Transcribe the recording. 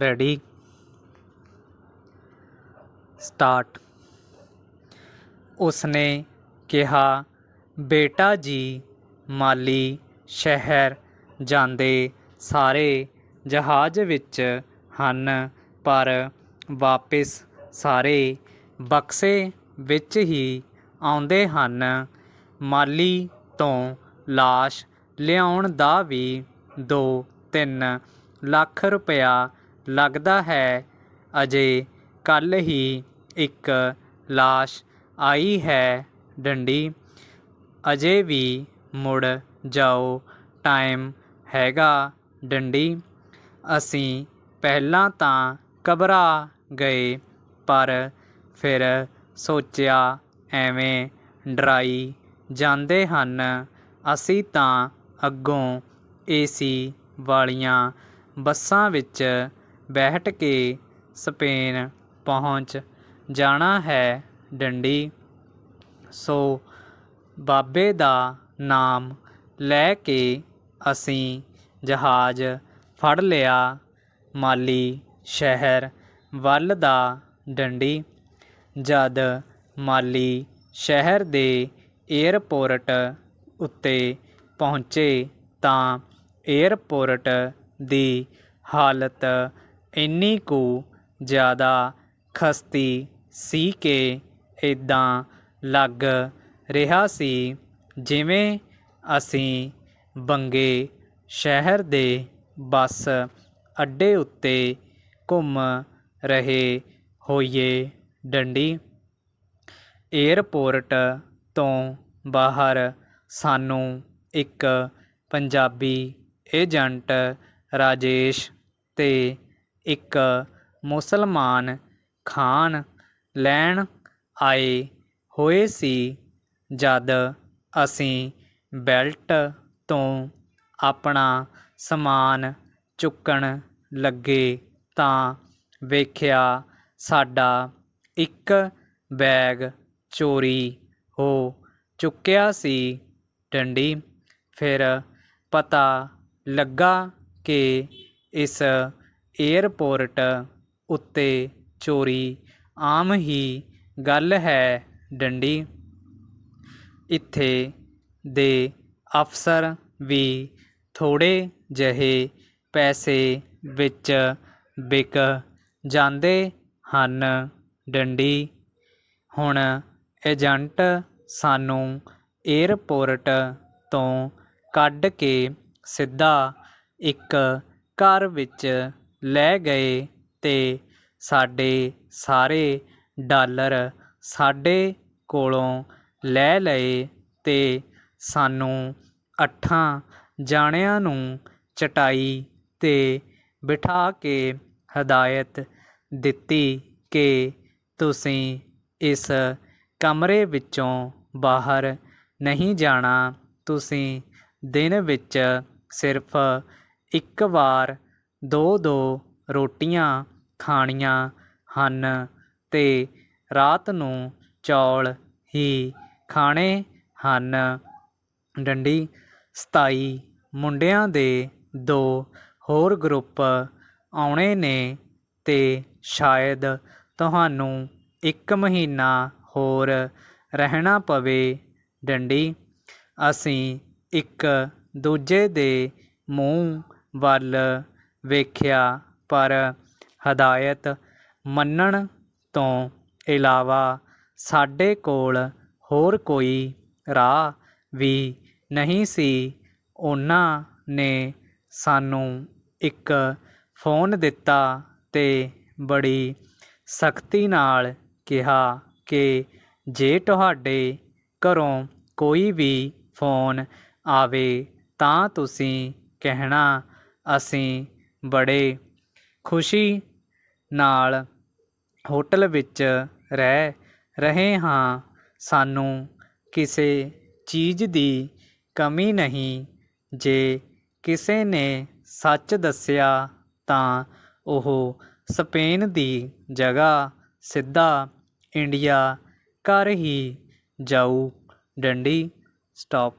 Ready. Start. ਉਸਨੇ ਕਿਹਾ, ਬੇਟਾ ਜੀ, ਮਾਲੀ ਸ਼ਹਿਰ ਜਾਂਦੇ ਸਾਰੇ ਜਹਾਜ਼ ਵਿੱਚ ਹਨ, ਪਰ ਵਾਪਿਸ ਸਾਰੇ ਬਕਸੇ ਵਿੱਚ ਹੀ ਆਉਂਦੇ ਹਨ। ਮਾਲੀ ਤੋਂ ਲਾਸ਼ ਲਿਆਉਣ ਦਾ ਵੀ ਦੋ ਤਿੰਨ ਲੱਖ ਰੁਪਇਆ ਲੱਗਦਾ ਹੈ। ਅਜੇ ਕੱਲ੍ਹ ਹੀ ਇੱਕ ਲਾਸ਼ ਆਈ ਹੈ ਡੰਡੀ। ਅਜੇ ਵੀ ਮੁੜ ਜਾਓ, ਟਾਈਮ ਹੈਗਾ ਡੰਡੀ। ਅਸੀਂ ਪਹਿਲਾਂ ਤਾਂ ਘਬਰਾ ਗਏ, ਪਰ ਫਿਰ ਸੋਚਿਆ ਐਵੇਂ ਡਰਾਈ ਜਾਂਦੇ ਹਨ। ਅਸੀਂ ਤਾਂ ਅੱਗੋਂ ਏਸੀ ਵਾਲੀਆਂ ਬੱਸਾਂ ਵਿੱਚ ਬੈਠ ਕੇ ਸਪੇਨ ਪਹੁੰਚ ਜਾਣਾ ਹੈ ਡੰਡੀ। ਸੋ ਬਾਬੇ ਦਾ ਨਾਮ ਲੈ ਕੇ ਅਸੀਂ ਜਹਾਜ਼ ਫੜ ਲਿਆ ਮਾਲੀ ਸ਼ਹਿਰ ਵੱਲ ਦਾ ਡੰਡੀ। ਜਦ ਮਾਲੀ ਸ਼ਹਿਰ ਦੇ ਏਅਰਪੋਰਟ ਉੱਤੇ ਪਹੁੰਚੇ ਤਾਂ ਏਅਰਪੋਰਟ ਦੀ ਹਾਲਤ ਇੰਨੀ ਕੁ ਜ਼ਿਆਦਾ ਖਸਤੀ ਸੀ ਕਿ ਇੱਦਾਂ ਲੱਗ ਰਿਹਾ ਸੀ ਜਿਵੇਂ ਅਸੀਂ ਬੰਗੇ ਸ਼ਹਿਰ ਦੇ ਬੱਸ ਅੱਡੇ ਉੱਤੇ ਘੁੰਮ ਰਹੇ ਹੋਈਏ। ਡੰਡੀ, ਏਅਰਪੋਰਟ ਤੋਂ ਬਾਹਰ ਸਾਨੂੰ ਇੱਕ ਪੰਜਾਬੀ ਏਜੰਟ ਰਾਜੇਸ਼ ਤੇ ਇੱਕ ਮੁਸਲਮਾਨ ਖਾਨ ਲੈਣ ਆਏ ਹੋਏ ਸੀ, ਜਦ ਅਸੀਂ ਬੈਲਟ ਤੋਂ ਆਪਣਾ ਸਮਾਨ ਚੁੱਕਣ ਲੱਗੇ ਤਾਂ ਵੇਖਿਆ ਸਾਡਾ ਇੱਕ ਬੈਗ ਚੋਰੀ ਹੋ ਚੁੱਕਿਆ ਸੀ। ਡੰਡੀ, ਫਿਰ ਪਤਾ ਲੱਗਾ ਕਿ ਇਸ ਏਅਰਪੋਰਟ ਉੱਤੇ ਚੋਰੀ ਆਮ ਹੀ ਗੱਲ ਹੈ ਡੰਡੀ। ਇੱਥੇ ਦੇ ਅਫਸਰ ਵੀ ਥੋੜ੍ਹੇ ਜਿਹੇ ਪੈਸੇ ਵਿੱਚ ਵਿਕ ਜਾਂਦੇ ਹਨ ਡੰਡੀ। ਹੁਣ ਏਜੰਟ ਸਾਨੂੰ ਏਅਰਪੋਰਟ ਤੋਂ ਕੱਢ ਕੇ ਸਿੱਧਾ ਇੱਕ ਘਰ ਵਿੱਚ ਲੈ ਗਏ ਅਤੇ ਸਾਡੇ ਸਾਰੇ ਡਾਲਰ ਸਾਡੇ ਕੋਲੋਂ ਲੈ ਲਏ ਅਤੇ ਸਾਨੂੰ ਅੱਠਾਂ ਜਾਣਿਆਂ ਨੂੰ ਚਟਾਈ ਤੇ ਬਿਠਾ ਕੇ ਹਦਾਇਤ ਦਿੱਤੀ ਕਿ ਤੁਸੀਂ ਇਸ ਕਮਰੇ ਵਿੱਚੋਂ ਬਾਹਰ ਨਹੀਂ ਜਾਣਾ। ਤੁਸੀਂ ਦਿਨ ਵਿੱਚ ਸਿਰਫ ਇੱਕ ਵਾਰ ਦੋ ਦੋ ਰੋਟੀਆਂ ਖਾਣੀਆਂ ਹਨ ਅਤੇ ਰਾਤ ਨੂੰ ਚੌਲ ਹੀ ਖਾਣੇ ਹਨ। ਡੰਡੀ, ਸਤਾਈ ਮੁੰਡਿਆਂ ਦੇ ਦੋ ਹੋਰ ਗਰੁੱਪ ਆਉਣੇ ਨੇ ਅਤੇ ਸ਼ਾਇਦ ਤੁਹਾਨੂੰ ਇੱਕ ਮਹੀਨਾ ਹੋਰ ਰਹਿਣਾ ਪਵੇ। ਡੰਡੀ, ਅਸੀਂ ਇੱਕ ਦੂਜੇ ਦੇ ਮੂੰਹ ਵੱਲ ਵੇਖਿਆ, ਪਰ ਹਦਾਇਤ ਮੰਨਣ ਤੋਂ ਇਲਾਵਾ ਸਾਡੇ ਕੋਲ ਹੋਰ ਕੋਈ ਰਾਹ ਵੀ ਨਹੀਂ ਸੀ। ਉਹਨਾਂ ਨੇ ਸਾਨੂੰ ਇੱਕ ਫੋਨ ਦਿੱਤਾ ਤੇ ਬੜੀ ਸਖਤੀ ਨਾਲ ਕਿਹਾ ਕਿ ਜੇ ਤੁਹਾਡੇ ਘਰੋਂ ਕੋਈ ਵੀ ਫੋਨ ਆਵੇ ਤਾਂ ਤੁਸੀਂ ਕਹਿਣਾ, ਅਸੀਂ ਬੜੇ ਖੁਸ਼ੀ ਨਾਲ ਹੋਟਲ ਵਿੱਚ ਰਹਿ ਰਹੇ ਹਾਂ। ਸਾਨੂੰ ਕਿਸੇ ਚੀਜ਼ ਦੀ ਕਮੀ ਨਹੀਂ। ਜੇ ਕਿਸੇ ਨੇ ਸੱਚ ਦੱਸਿਆ ਤਾਂ ਉਹ ਸਪੇਨ ਦੀ ਜਗ੍ਹਾ ਸਿੱਧਾ ਇੰਡੀਆ ਘਰ ਹੀ ਜਾਊ। ਡੰਡੀ ਸਟਾਪ